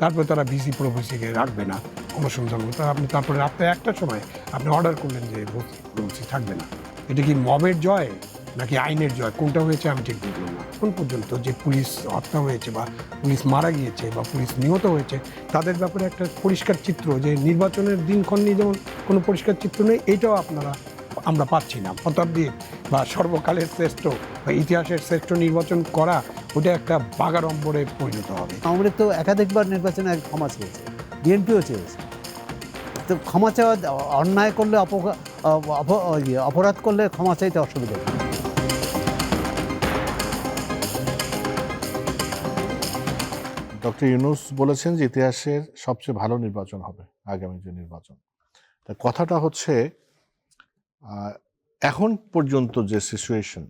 তারপরে তারা ভিসি প্রভুসিকে রাখবে না অনুসন্ধান করবে। আপনি তারপরে রাত্রে একটার সময় আপনি অর্ডার করলেন যে প্রভুসি থাকবে না। এটা কি মবের জয় নাকি আইনের জয়? কোনটা হয়েছে আমি ঠিক বুঝলাম না। এখন পর্যন্ত যে পুলিশ হত্যা হয়েছে বা পুলিশ মারা গিয়েছে বা পুলিশ নিহত হয়েছে, তাদের ব্যাপারে একটা পরিষ্কার চিত্র যে নির্বাচনের দিনক্ষণ নিয়ে যেমন কোনো পরিষ্কার চিত্র নেই, এটাও আপনারা, আমরা পাচ্ছি না। শতাব্দীর বা সর্বকালের শ্রেষ্ঠ বা ইতিহাসের শ্রেষ্ঠ নির্বাচন করা ওটা একটা বাগাড়ম্বরে পরিণত হবে। আওয়ামী তো একাধিকবার নির্বাচনে ক্ষমা চেয়েছে বিএনপিও চেয়েছে। তো ক্ষমা চাওয়া অন্যায় করলে ইয়ে, অপরাধ করলে ক্ষমা চাইতে অসুবিধা নেই ডক্টর ইউনুস বলেছেন যে ইতিহাসের সবচেয়ে ভালো নির্বাচন হবে আগামী যে নির্বাচন। তা কথাটা হচ্ছে এখন পর্যন্ত যে সিচুয়েশন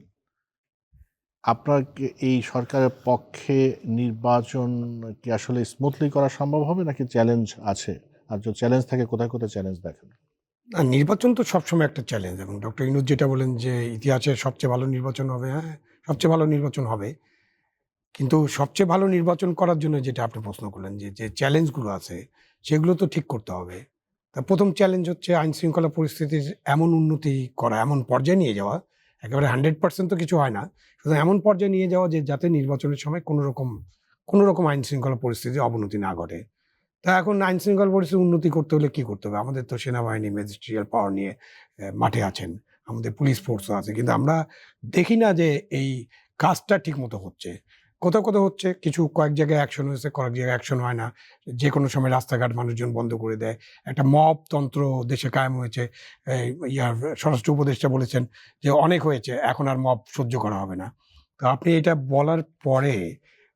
আপনার এই সরকারের পক্ষে নির্বাচন কি আসলে স্মুথলি করা সম্ভব হবে নাকি চ্যালেঞ্জ আছে? আর যদি চ্যালেঞ্জ থাকে, কোথায় কোথায় চ্যালেঞ্জ দেখেন? না, নির্বাচন তো সবসময় একটা চ্যালেঞ্জ এবং ডক্টর ইনুজ যেটা বলেন যে ইতিহাসের সবচেয়ে ভালো নির্বাচন হবে হ্যাঁ সবচেয়ে ভালো নির্বাচন হবে। কিন্তু সবচেয়ে ভালো নির্বাচন করার জন্য যেটা আপনি প্রশ্ন করলেন যে যে চ্যালেঞ্জগুলো আছে, সেগুলো তো ঠিক করতে হবে। তা প্রথম চ্যালেঞ্জ হচ্ছে আইন শৃঙ্খলা পরিস্থিতির এমন উন্নতি করা, এমন পর্যায়ে নিয়ে যাওয়া একেবারে হান্ড্রেড পার্সেন্ট তো কিছু হয় না। শুধু এমন পর্যায়ে নিয়ে যাওয়া যে, যাতে নির্বাচনের সময় কোনো রকম কোনো রকম আইন শৃঙ্খলা পরিস্থিতির অবনতি না ঘটে। তা এখন আইন শৃঙ্খলা পরিস্থিতি উন্নতি করতে হলে কি করতে হবে? আমাদের তো সেনাবাহিনী, ম্যাজিস্ট্রিয়াল পাওয়ার নিয়ে মাঠে আছেন। আমাদের পুলিশ ফোর্সও আছে। কিন্তু আমরা দেখি না যে, এই কাজটা ঠিক মতো হচ্ছে। কোথাও কোথাও হচ্ছে কিছু কয়েক জায়গায় অ্যাকশন হয়েছে, কয়েক জায়গায় অ্যাকশন হয় না। যে কোনো সময় রাস্তাঘাট মানুষজন বন্ধ করে দেয়। একটা মব তন্ত্র দেশে কায়েম হয়েছে। ইয়ার স্বরাষ্ট্র উপদেষ্টা বলেছেন যে অনেক হয়েছে, এখন আর মব সহ্য করা হবে না। তো আপনি এটা বলার পরে,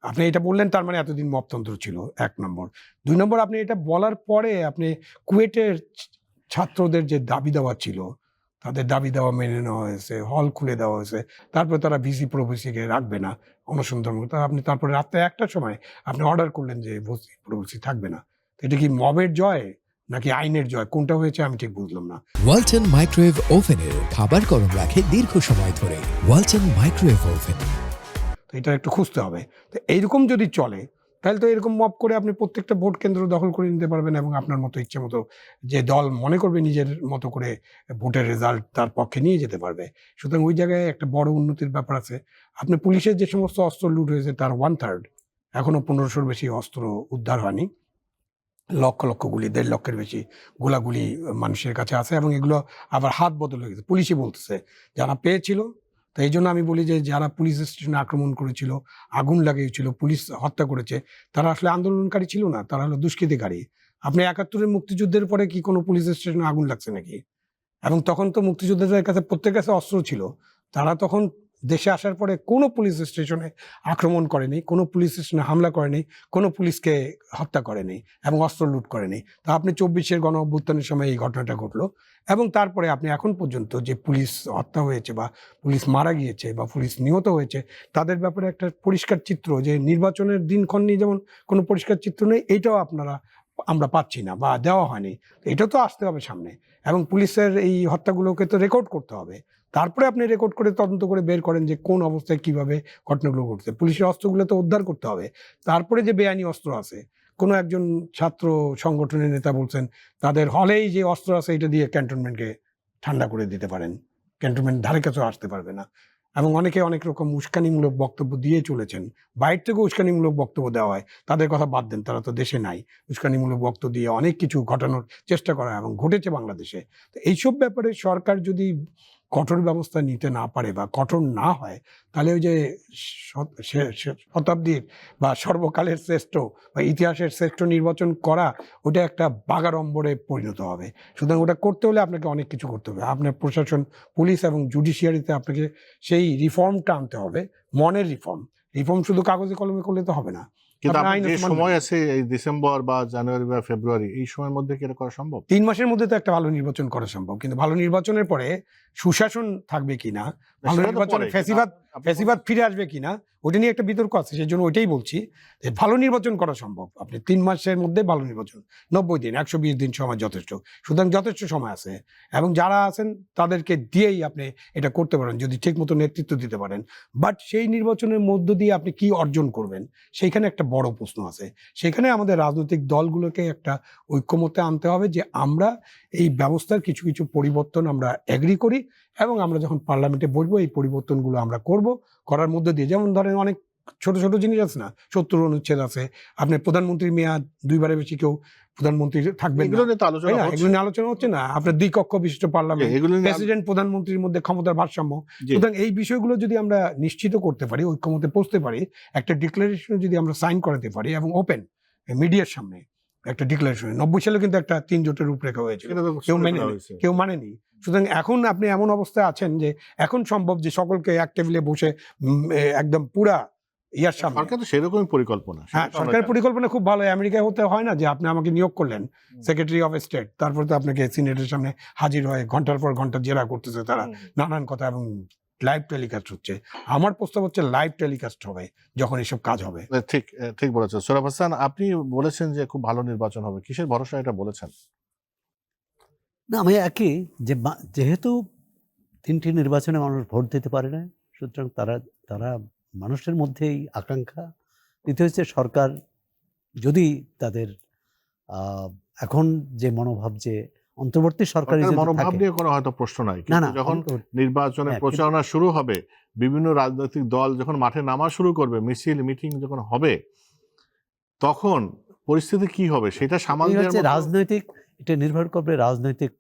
আপনি এটা বললেন তার মানে এতদিন মবতন্ত্র ছিল, এক নম্বর। দুই নম্বর, আপনি এটা বলার পরে আপনি কুয়েটের ছাত্রদের যে দাবি দেওয়া ছিল তাদের দাবি দেওয়া মেনে নেওয়া হয়েছে হল খুলে দেওয়া হয়েছে। তারপরে তারা ভিসি প্রভুসিকে রাখবে না অনুসন্ধান করতে আপনি তারপরে রাত্রে একটার সময় আপনি অর্ডার করলেন যে ভিসি প্রভুসি থাকবে না। এটা কি মবের জয় নাকি আইনের জয়? কোনটা হয়েছে আমি ঠিক বুঝলাম না। ওয়ালটন মাইক্রোওয়েভ ওভেনের খাবার গরম রাখে দীর্ঘ সময় ধরে। Walton microwave oven. তো এটা একটু খুঁজতে হবে। তো এইরকম যদি চলে তাহলে তো এরকম মপ করে আপনি প্রত্যেকটা ভোট কেন্দ্র দখল করে নিতে পারবেন এবং আপনার মতো ইচ্ছে মতো যে দল মনে করবে নিজের মতো করে ভোটের রেজাল্ট তার পক্ষে নিয়ে যেতে পারবে। সুতরাং ওই জায়গায় একটা বড় উন্নতির ব্যাপার আছে। আপনি পুলিশের যে সমস্ত অস্ত্র লুট হয়েছে তার ওয়ান থার্ড এখনও পনেরোশোর বেশি অস্ত্র উদ্ধার হয়নি। লক্ষ লক্ষ গুলি, দেড় লক্ষের বেশি গোলাগুলি মানুষের কাছে আছে এবং এগুলো আবার হাত বদল হয়ে গেছে। পুলিশই বলতেছে, যারা পেয়েছিল তো এই জন্য আমি বলি যে যারা পুলিশ স্টেশনে আক্রমণ করেছিল, আগুন লাগিয়েছিল পুলিশ হত্যা করেছে, তারা আসলে আন্দোলনকারী ছিল না, তারা হলো দুষ্কৃতিকারী। আপনি একাত্তরের মুক্তিযুদ্ধের পরে কি কোনো পুলিশ স্টেশনে আগুন লাগছে নাকি? এবং তখন তো মুক্তিযোদ্ধাদের কাছে প্রত্যেকের কাছে অস্ত্র ছিল, তারা তখন দেশে আসার পরে কোনো পুলিশ স্টেশনে আক্রমণ করেনি, কোনো পুলিশ স্টেশনে হামলা করেনি, কোনো পুলিশকে হত্যা করেনি এবং অস্ত্র লুট করেনি। তা আপনি চব্বিশের গণ অভ্যুত্থানের সময় এই ঘটনাটা ঘটলো এবং তারপরে আপনি এখন পর্যন্ত যে পুলিশ হত্যা হয়েছে বা পুলিশ মারা গিয়েছে বা পুলিশ নিহত হয়েছে, তাদের ব্যাপারে একটা পরিষ্কার চিত্র যে নির্বাচনের দিনক্ষণ নিয়ে যেমন কোনো পরিষ্কার চিত্র নেই, এইটাও আপনারা আমরা পাচ্ছি না বা দেওয়া হয়নি। এটা তো আসতে হবে সামনে। এবং পুলিশের এই হত্যাগুলোকে তো রেকর্ড করতে হবে। তারপরে আপনি রেকর্ড করে তদন্ত করে বের করেন যে কোন অবস্থায় কীভাবে ঘটনাগুলো ঘটছে। পুলিশের অস্ত্রগুলো তো উদ্ধার করতে হবে। তারপরে যে বেআইনি অস্ত্র আছে, কোনো একজন ছাত্র সংগঠনের নেতা বলছেন, তাদের হলেই যে অস্ত্র আছে, এটা দিয়ে ক্যান্টনমেন্টকে ঠান্ডা করে দিতে পারেন। ক্যান্টনমেন্ট ধারে কাছেও আসতে পারবে না। এবং অনেকে অনেক রকম উস্কানিমূলক বক্তব্য দিয়ে চলেছেন। বাইরে থেকে উস্কানিমূলক বক্তব্য দেওয়া হয়। তাদের কথা বাদ দেন, তারা তো দেশে নাই। উস্কানিমূলক বক্তব্য দিয়ে অনেক কিছু ঘটানোর চেষ্টা করা এবং ঘটেছে বাংলাদেশে। তো এইসব ব্যাপারে সরকার যদি কঠোর ব্যবস্থা নিতে না পারে বা কঠোর না হয়, তাহলে ওই যে শতাব্দীর বা সর্বকালের শ্রেষ্ঠ বা ইতিহাসের শ্রেষ্ঠ নির্বাচন করা, ওটা একটা বাগাড়ম্বরে পরিণত হবে। সুতরাং ওটা করতে হলে আপনাকে অনেক কিছু করতে হবে। আপনার প্রশাসন, পুলিশ এবং জুডিশিয়ারিতে আপনাকে সেই রিফর্মটা আনতে হবে, মনের রিফর্ম। রিফর্ম শুধু কাগজে কলমে করলে তো হবে না। কিন্তু যে সময় আছে এই ডিসেম্বর বা জানুয়ারি বা ফেব্রুয়ারি এই সময়ের মধ্যে কি এটা করা সম্ভব? তিন মাসের মধ্যে তো একটা ভালো নির্বাচন করা সম্ভব। কিন্তু ভালো নির্বাচনের পরে সুশাসন থাকবে কিনা? ভালো নির্বাচন আপনি ফেসিবাদ ফিরে আসবে কিনা ওটা নিয়ে একটা বিতর্ক আছে সেই জন্য ওইটাই বলছি যে ভালো নির্বাচন করা সম্ভব। আপনি তিন মাসের মধ্যে ভালো নির্বাচন, নব্বই দিন, একশো বিশ দিন সময় যথেষ্ট। সুতরাং যথেষ্ট সময় আছে এবং যারা আছেন তাদেরকে দিয়েই আপনি এটা করতে পারেন, যদি ঠিক মতো নেতৃত্ব দিতে পারেন। বাট সেই নির্বাচনের মধ্য দিয়ে আপনি কি অর্জন করবেন, সেইখানে একটা বড় প্রশ্ন আছে। সেখানে আমাদের রাজনৈতিক দলগুলোকে একটা ঐক্যমতে আনতে হবে যে আমরা এই ব্যবস্থার কিছু কিছু পরিবর্তন আমরা অ্যাগ্রি করি এবং আমরা যখন পার্লামেন্টে বসবো এই পরিবর্তনগুলো আমরা করব। করার মধ্যে দিয়ে যেমন ধরেন অনেক ছোট ছোট জিনিস আছে না? সত্তর অনুচ্ছেদ আছে। আপনি প্রধানমন্ত্রীর মেয়াদ দুইবারের বেশি কেউ প্রধানমন্ত্রী থাকবেন এগুলো নিয়ে আলোচনা হচ্ছে। এগুলো নিয়ে আলোচনা হচ্ছে না। আপনার দুই কক্ষ বিশিষ্ট পার্লামেন্ট এগুলো প্রেসিডেন্ট প্রধানমন্ত্রীর মধ্যে ক্ষমতার ভারসাম্য। সুতরাং এই বিষয়গুলো যদি আমরা নিশ্চিত করতে পারি ঐক্যমতে পৌঁছতে পারি একটা ডিক্লারেশন যদি আমরা সাইন করাতে পারি এবং ওপেন মিডিয়ার সামনে একটা ডিক্লারেশন নব্বই সালে কিন্তু একটা তিন জোটের রূপরেখা হয়েছিল কেউ মেনে। কেউ মানেনি সুতরাং এখন আপনি এমন অবস্থায় আছেন যে এখন সম্ভব যে সকলকে এক টেবিলে বসে একদম পুরা ইয়ার সামনে। সরকার তো সেরকমই পরিকল্পনা হ্যাঁ সরকারের পরিকল্পনা খুব ভালো। আমেরিকায় হতে হয় না যে আপনি আমাকে নিয়োগ করলেন সেক্রেটারি অফ স্টেট তারপর তো আপনাকে সিনেটের সামনে হাজির হয়ে ঘণ্টার পর ঘণ্টা জেরা করতেছে তারা। নানান কথা এবং লাইভ টেলিকাস্ট হচ্ছে। আমার প্রস্তাব হচ্ছে লাইভ টেলিকাস্ট হবে যখন এসব কাজ হবে। ঠিক ঠিক বলেছেন। সোরাব হাসান আপনি বলেছেন যে খুব ভালো নির্বাচন হবে। কিসের ভরসা এটা বলেছেন? না আমি একই যে যেহেতু তিনটি নির্বাচনে মানুষ ভোট দিতে পারে না সুতরাং তারা তারা মানুষের মধ্যেই আকাঙ্ক্ষা। দ্বিতীয় হচ্ছে সরকার যদি তাদের এখন যে মনোভাব যে অন্তর্বর্তী সরকারি মনোভাব নিয়ে কোনো হয়তো প্রশ্ন নাই। কিন্তু যখন অন্ত- নির্বাচনের হ্যাঁ, প্রচারণা শুরু হবে বিভিন্ন রাজনৈতিক দল যখন মাঠে নামা শুরু করবে মিছিল মিটিং যখন হবে তখন পরিস্থিতি কি হবে সেটা সামাল রাজনৈতিক এটা নির্ভর করবে রাজনৈতিক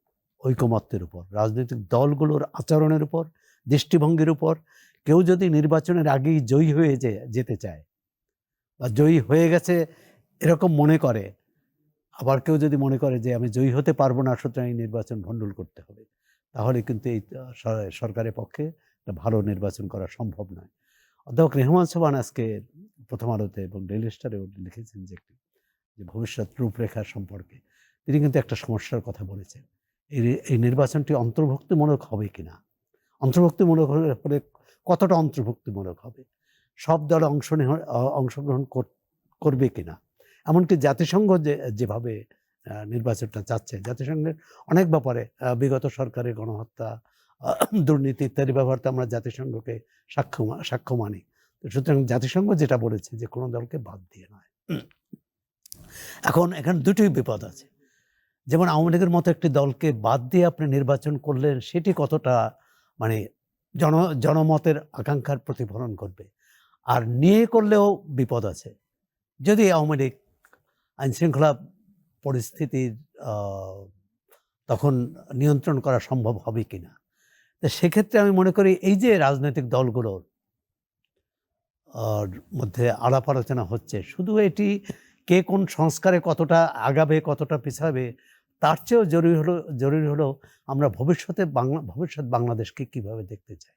ঐকমত্যের উপর রাজনৈতিক দলগুলোর আচরণের উপর দৃষ্টিভঙ্গির উপর। কেউ যদি নির্বাচনের আগেই জয়ী হয়ে যে যেতে চায় বা জয়ী হয়ে গেছে এরকম মনে করে আবার কেউ যদি মনে করে যে আমি জয়ী হতে পারব না, সুতরাং এই নির্বাচন ভণ্ডুল করতে হবে, তাহলে কিন্তু এই সরকারের পক্ষে একটা ভালো নির্বাচন করা সম্ভব নয়। অধ্যাপক রেহমান সোবান আজকে প্রথম আলোতে এবং ডেইলি স্টারেও লিখেছেন যে একটি, যে ভবিষ্যৎ রূপরেখা সম্পর্কে। তিনি কিন্তু একটা সমস্যার কথা বলেছেন। এই এই নির্বাচনটি অন্তর্ভুক্তিমূলক হবে কি না অন্তর্ভুক্তিমূলক হলে কতটা অন্তর্ভুক্তিমূলক হবে? সব দল অংশ অংশগ্রহণ কর- করবে কিনা? এমনকি জাতিসংঘ যে, যেভাবে নির্বাচনটা চাচ্ছে, জাতিসংঘের অনেক ব্যাপারে বিগত সরকারের গণহত্যা দুর্নীতি ইত্যাদি ব্যাপারতে আমরা জাতিসংঘকে সাক্ষ্য সাক্ষ্য মানি। তো সুতরাং জাতিসংঘ যেটা বলেছে যে, কোনো দলকে বাদ দিয়ে নয়। এখন এখানে দুটোই বিপদ আছে। যেমন আওয়ামী লীগের মতো একটি দলকে বাদ দিয়ে আপনি নির্বাচন করলেন, সেটি কতটা মানে জন, জনমতের আকাঙ্ক্ষার প্রতিফলন করবে আর নিয়ে করলেও বিপদ আছে। যদি আওয়ামী লীগ আইনশৃঙ্খলা পরিস্থিতির তখন নিয়ন্ত্রণ করা সম্ভব হবে কি না তো সেক্ষেত্রে আমি মনে করি এই যে রাজনৈতিক দলগুলোর মধ্যে আলাপ আলোচনা হচ্ছে, শুধু এটি কে কোন সংস্কারে কতটা আগাবে, কতটা পিছাবে, তার চেয়েও জরুরি হলো জরুরি হলো আমরা ভবিষ্যতে বাংলা, ভবিষ্যৎ বাংলাদেশকে কীভাবে দেখতে চাই?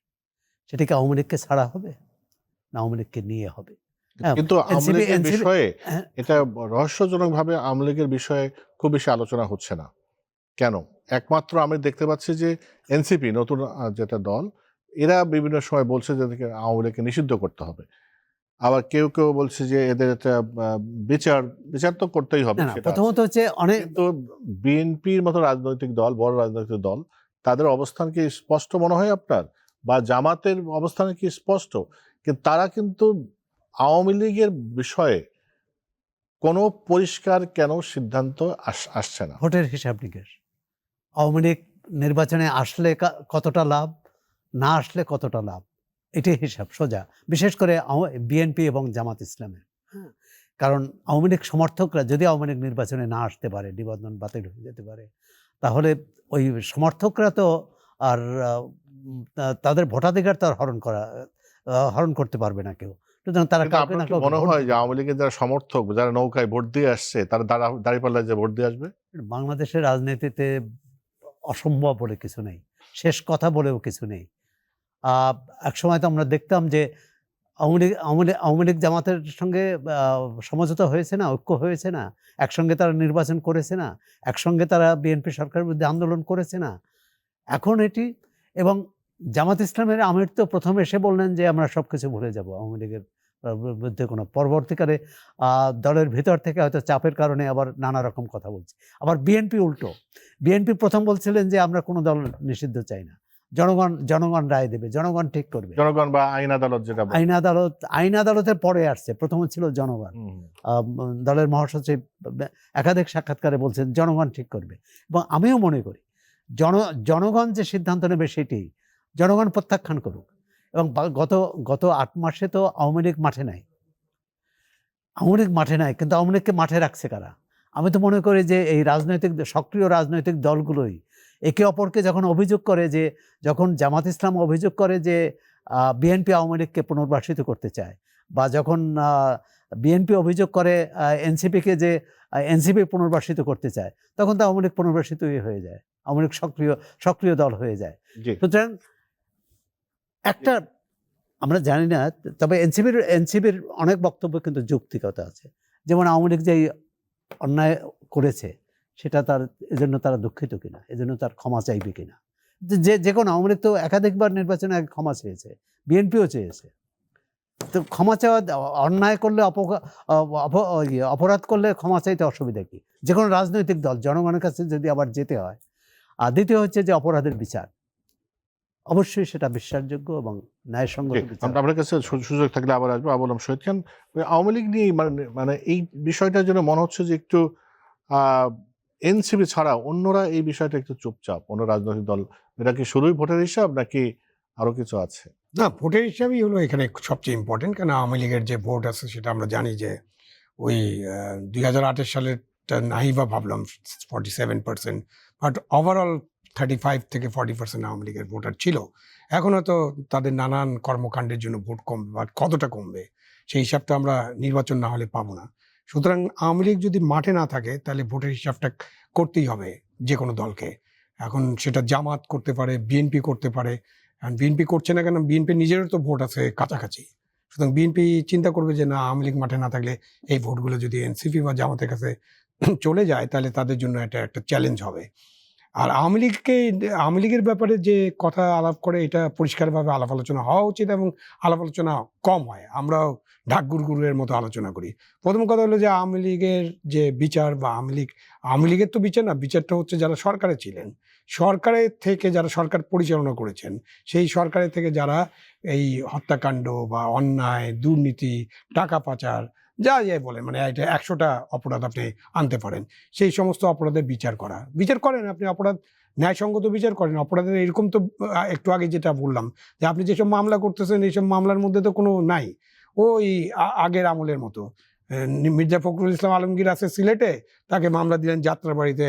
সেটা কি আওয়ামী লীগকে ছাড়া হবে না আওয়ামী লীগকে নিয়ে হবে? কিন্তু NCP লীগের NCP বিষয়ে হ্যাঁ। এটা রহস্যজনকভাবে আওয়ামী লীগের বিষয়ে খুব বেশি আলোচনা হচ্ছে না। কেন? একমাত্র আমি দেখতে পাচ্ছি যে এনসিপি নতুন যেটা দল এরা বিভিন্ন সময় বলছে যে আওয়ামী লীগকে নিষিদ্ধ করতে হবে। আবার কেউ কেউ বলছে যে এদের একটা বিচার বিচার তো করতেই হবে। প্রথমত হচ্ছে অনেক কিন্তু বিএনপির মতো রাজনৈতিক দল বড় রাজনৈতিক দল তাদের অবস্থান কি স্পষ্ট মনে হয় আপনার? বা জামাতের অবস্থান কি স্পষ্ট? কিন্তু তারা কিন্তু আওয়ামী লীগের বিষয়ে কোনো পরিষ্কার কেন সিদ্ধান্ত আস- আসছে না? ভোটের হিসাব নিকেশ। আওয়ামী লীগ নির্বাচনে আসলে কতটা লাভ, না আসলে কতটা লাভ, এটাই হিসাব সোজা। বিশেষ করে বিএনপি এবং জামাত ইসলামের। হ্যাঁ কারণ আওয়ামী লীগ সমর্থকরা যদি আওয়ামী লীগ নির্বাচনে না আসতে পারে, নিবন্ধন বাতিল হয়ে যেতে পারে, তাহলে ওই সমর্থকরা তো আর তাদের ভোটাধিকার তো আর হরণ করা হরণ করতে পারবে না কেউ। সুতরাং তারা মনে হয় যে আওয়ামী লীগের যারা সমর্থক যারা নৌকায় ভোট দিয়ে আসছে তারা দাঁড়া দাঁড়িপাল্লায় যে ভোট দিয়ে আসবে? বাংলাদেশের রাজনীতিতে অসম্ভব বলে কিছু নেই। শেষ কথা বলেও কিছু নেই। আহ, একসময় তো আমরা দেখতাম যে আওয়ামী লীগ আওয়ামী লীগ- আওয়ামী লীগ জামাতের সঙ্গে সমঝোতা হয়েছে না ঐক্য হয়েছে না একসঙ্গে তারা নির্বাচন করেছে না একসঙ্গে তারা বিএনপি সরকারের বিরুদ্ধে আন্দোলন করেছে না। এখন এটি এবং জামাত ইসলামের আমির তো প্রথমে এসে বললেন যে আমরা সব কিছু ভুলে যাব। আওয়ামী লীগের বিরুদ্ধে কোনো পরবর্তীকালে দলের ভিতর থেকে হয়তো চাপের কারণে আবার নানা রকম কথা বলছে। আবার বিএনপি উল্টো। বিএনপি প্রথম বলছিলেন যে আমরা কোনো দল নিষিদ্ধ চাই না। জনগণ জনগণ রায় দেবে জনগণ ঠিক করবে। জনগণ বা আইন আদালত যেটা। আইন আদালত আইন আদালতের পরে আসছে। প্রথমে ছিল জনগণ। দলের মহাসচিব একাধিক সাক্ষাৎকারে বলছেন জনগণ ঠিক করবে। এবং আমিও মনে করি জন জনগণ যে সিদ্ধান্ত নেবে সেটি জনগণ প্রত্যাখ্যান করুক। এবং গত গত আট মাসে তো আওয়ামী লীগ মাঠে নাই। আওয়ামী লীগ মাঠে নাই কিন্তু আওয়ামী লীগকে মাঠে রাখছে কারা? আমি তো মনে করি যে এই রাজনৈতিক সক্রিয় রাজনৈতিক দলগুলোই একে অপরকে যখন অভিযোগ করে যে যখন জামাত ইসলাম অভিযোগ করে যে বিএনপি আওয়ামী লীগকে পুনর্বাসিত করতে চায় বা যখন বিএনপি অভিযোগ করে এনসিপিকে যে এনসিপি পুনর্বাসিত করতে চায় তখন তো আওয়ামী লীগ পুনর্বাসিতই হয়ে যায় আওয়ামী লীগ সক্রিয় সক্রিয় দল হয়ে যায়। সুতরাং একটা আমরা জানি না তবে এনসিপির এনসিপির অনেক বক্তব্য কিন্তু যৌক্তিকতা আছে। যেমন আওয়ামী লীগ যে অন্যায় করেছে সেটা তার এজন্য তারা দুঃখিত কিনা এজন্য তার ক্ষমা চাইবে কিনা। যে- যে কোনো আওয়ামী লীগ তো একাধিকবার নির্বাচনে ক্ষমা চেয়েছে বিএনপিও চেয়েছে। তো ক্ষমা চাওয়া অন্যায় করলে ইয়ে, অপরাধ করলে ক্ষমা চাইতে অসুবিধা কি? যে কোনো রাজনৈতিক দল জনগণের কাছে যদি আবার যেতে হয়। আর দ্বিতীয় হচ্ছে যে অপরাধের বিচার। অবশ্যই সেটা বিশ্বাসযোগ্য এবং ন্যায়সঙ্গত। আমরা- আপনার কাছে সু- সুযোগ থাকলে আবার আসব। আবুল শহীদ খান ওই আওয়ামী লীগ নিয়ে মানে মানে এই বিষয়টার জন্য মনে হচ্ছে যে একটু এনসিপি ছাড়া অন্যরা এই বিষয়টা একটু চুপচাপ। অন্য রাজনৈতিক দল এটা কি শুরুই ভোটের হিসাব নাকি আরও কিছু আছে? না ভোটের হিসাবেই হলো এখানে সবচেয়ে ইম্পর্টেন্ট কারণ আওয়ামী লীগের যে ভোট আছে সেটা আমরা জানি যে ওই দুই হাজার আটের সালেরটা নাই বা ভাবলাম forty seven percent but overall thirty five থেকে ফর্টি পার্সেন্ট আওয়ামী লীগের ভোটার ছিল। এখন হয়তো তাদের নানান কর্মকাণ্ডের জন্য ভোট কমবে বা কতটা কমবে, সেই হিসাবটা আমরা নির্বাচন না হলে পাবো না। সুতরাং আওয়ামী লীগ যদি মাঠে না থাকে, তাহলে ভোটের হিসাবটা করতেই হবে যে কোনো দলকে। এখন সেটা জামাত করতে পারে, বিএনপি করতে পারে। কারণ বিএনপি করছে না কেন, বিএনপি নিজেরও তো ভোট আছে কাছাকাছি। সুতরাং বিএনপি চিন্তা করবে যে না, আওয়ামী লীগ মাঠে না থাকলে এই ভোটগুলো যদি এনসিপি বা জামাতের কাছে চলে যায়, তাহলে তাদের জন্য এটা একটা চ্যালেঞ্জ হবে। আর আওয়ামী লীগকে, আওয়ামী লীগের ব্যাপারে যে কথা আলাপ করে, এটা পরিষ্কারভাবে আলাপ আলোচনা হওয়া উচিত এবং আলাপ আলোচনা কম হয়। আমরাও ঢাক গুরগুরের মতো আলোচনা করি। প্রথম কথা হলো যে আওয়ামী লীগের যে বিচার বা আওয়ামী লীগ, আওয়ামী লীগের তো বিচার না, বিচারটা হচ্ছে যারা সরকারে ছিলেন। সরকারের থেকে যারা সরকার পরিচালনা করেছেন, সেই সরকারের থেকে যারা এই হত্যাকাণ্ড বা অন্যায়, দুর্নীতি, টাকা পাচার যা যাই বলে মানে এটা একশোটা অপরাধ আপনি আনতে পারেন। সেই সমস্ত অপরাধের বিচার করা। বিচার করেন আপনি অপরাধ, ন্যায়সঙ্গত বিচার করেন। অপরাধের এরকম তো একটু আগে যেটা বললাম, যে আপনি যেসব মামলা করতেছেন, এইসব মামলার মধ্যে তো কোনো নাই। ওই আগের আমলের মতো। মির্জা ফখরুল ইসলাম আলমগীর আছে সিলেটে, তাকে মামলা দিলেন যাত্রাবাড়িতে,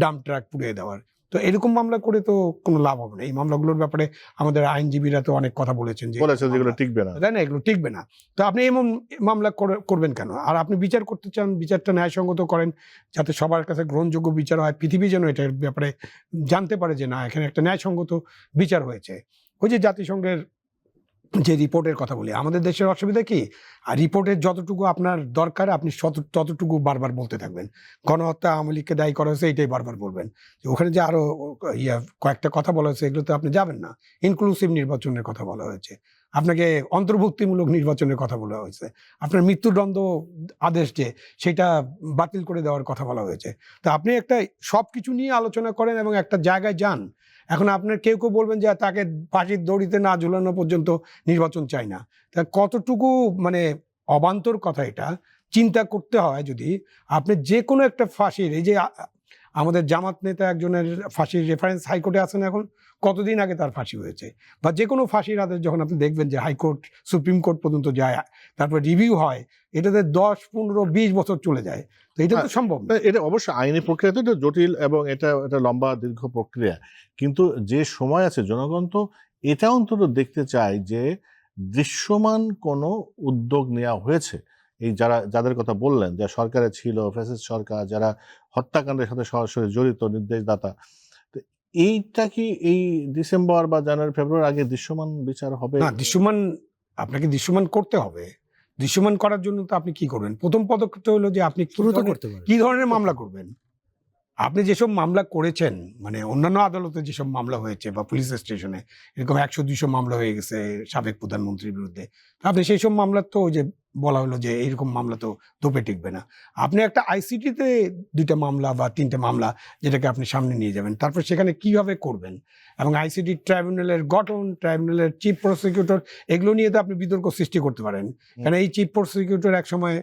ডাম্প ট্রাক পুড়িয়ে দেওয়ার। তো এরকম মামলা করে তো কোনো লাভ হবে না। এই মামলাগুলোর ব্যাপারে আমাদের আইনজীবীরা তো অনেক কথা বলেছেন যে যেগুলো টিকবে না। তাই না? এগুলো টিকবে না। তো আপনি এমন মামলা করে- করবেন কেন? আর আপনি বিচার করতে চান বিচারটা ন্যায়সঙ্গত করেন যাতে সবার কাছে গ্রহণযোগ্য বিচার হয় পৃথিবী যেন এটার ব্যাপারে জানতে পারে যে না এখানে একটা ন্যায়সঙ্গত বিচার হয়েছে। ওই যে জাতিসংঘের যে রিপোর্টের কথা বলি, আমাদের দেশের অসুবিধা কি? আর রিপোর্টের যতটুকু আপনার দরকার, আপনি ততটুকু বারবার বলতে থাকবেন। গণহত্যা আওয়ামী লীগকে দায়ী করা হয়েছে, এটাই বারবার বলবেন। ওখানে যে আরও ইয়ে কয়েকটা কথা বলা হয়েছে, এগুলোতে আপনি যাবেন না। ইনক্লুসিভ নির্বাচনের কথা বলা হয়েছে। আপনাকে অন্তর্ভুক্তিমূলক নির্বাচনের কথা বলা হয়েছে। আপনার মৃত্যুদণ্ড আদেশ যে, সেটা বাতিল করে দেওয়ার কথা বলা হয়েছে। তো আপনি একটা সব কিছু নিয়ে আলোচনা করেন এবং একটা জায়গায় যান। এখন আপনার কেউ কেউ বলবেন যে, তাকে ফাঁসির দড়িতে না ঝুলানো পর্যন্ত নির্বাচন চাই না। তা কতটুকু মানে অবান্তর কথা এটা? চিন্তা করতে হয় যদি আপনি যে কোনো একটা ফাঁসির, এই যে আমাদের জামাত নেতা একজনের ফাঁসির রেফারেন্স হাইকোর্টে আছেন এখন কতদিন আগে তার ফাঁসি হয়েছে? বা যে কোনো ফাঁসির আদেশ যখন আপনি দেখবেন যে হাইকোর্ট সুপ্রিম কোর্ট পর্যন্ত যায় তারপর রিভিউ হয় এটাতে দশ পনেরো বিশ বছর চলে যায়। তো এটা তো সম্ভব না। এটা অবশ্যই আইনি প্রক্রিয়া তো এটা জটিল এবং এটা এটা লম্বা দীর্ঘ প্রক্রিয়া। কিন্তু যে সময় আছে জনগণ তো এটা অন্তত দেখতে চায় যে দৃশ্যমান কোনো উদ্যোগ নেওয়া হয়েছে। এই যারা যাদের কথা বললেন যা সরকারে ছিল ফ্যাসিস্ট সরকার যারা হত্যাকাণ্ডের সাথে সরাসরি জড়িত নির্দেশদাতা। তো এইটা কি এই ডিসেম্বর বা জানুয়ারি ফেব্রুয়ারি আগে দৃশ্যমান বিচার হবে? না দৃশ্যমান আপনাকে দৃশ্যমান করতে হবে। দৃশ্যমান করার জন্য তো আপনি কি করবেন? প্রথম পদক্ষেপ হলো যে আপনি কি ধরনের মামলা করবেন? আপনি যেসব মামলা করেছেন মানে অন্যান্য আদালতে যেসব মামলা হয়েছে বা পুলিশ স্টেশনে এরকম একশো দুইশো মামলা হয়ে গেছে সাবেক প্রধানমন্ত্রীর বিরুদ্ধে আপনি সেই সব মামলার তো ওই যে বলা হলো যে এইরকম মামলা তো ধোপে টিকবে না। আপনি একটা আইসিটিতে দুইটা মামলা বা তিনটে মামলা যেটাকে আপনি সামনে নিয়ে যাবেন তারপর সেখানে কীভাবে করবেন? এবং আইসিটি ট্রাইব্যুনালের গঠন ট্রাইব্যুনালের চিফ প্রসিকিউটর এগুলো নিয়ে তো আপনি বিতর্ক সৃষ্টি করতে পারেন। কারণ এই চিফ প্রসিকিউটর এক সময়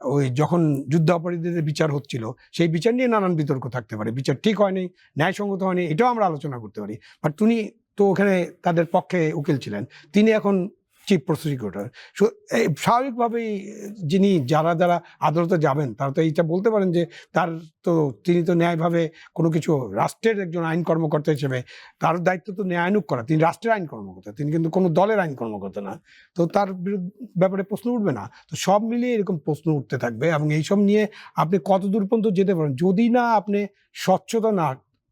ওই যখন যুদ্ধ অপরাধীদের বিচার হচ্ছিল, সেই বিচার নিয়ে নানান বিতর্ক থাকতে পারে। বিচার ঠিক হয়নি, ন্যায়সঙ্গত হয়নি, এটাও আমরা আলোচনা করতে পারি। বাট তিনি তো ওখানে তাদের পক্ষে উকিল ছিলেন। তিনি এখন চিফ প্রসিকিউটর স্বাভাবিকভাবেই যিনি যারা যারা আদালতে যাবেন, তারা তো এইটা বলতে পারেন যে তার তো, তিনি তো ন্যায়ভাবে কোনো কিছু রাষ্ট্রের একজন আইন কর্মকর্তা হিসেবে তার দায়িত্ব তো ন্যায় ন্যায়ানুক করা। তিনি রাষ্ট্রের আইন কর্মকর্তা, তিনি কিন্তু কোনো দলের আইন কর্মকর্তা না। তো তার ব্যাপারে প্রশ্ন উঠবে না। তো সব মিলিয়ে এরকম প্রশ্ন উঠতে থাকবে এবং এইসব নিয়ে আপনি কত দূর পর্যন্ত যেতে পারেন? যদি না আপনি স্বচ্ছতা না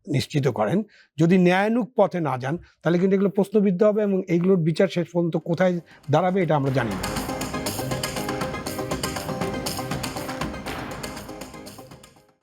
নিশ্চিত করেন। যদি ন্যায়ানুক পথে না যান, তাহলে কিন্তু এগুলো প্রশ্নবিদ্ধ হবে এবং এইগুলোর বিচার শেষ পর্যন্ত কোথায় দাঁড়াবে এটা আমরা জানি না।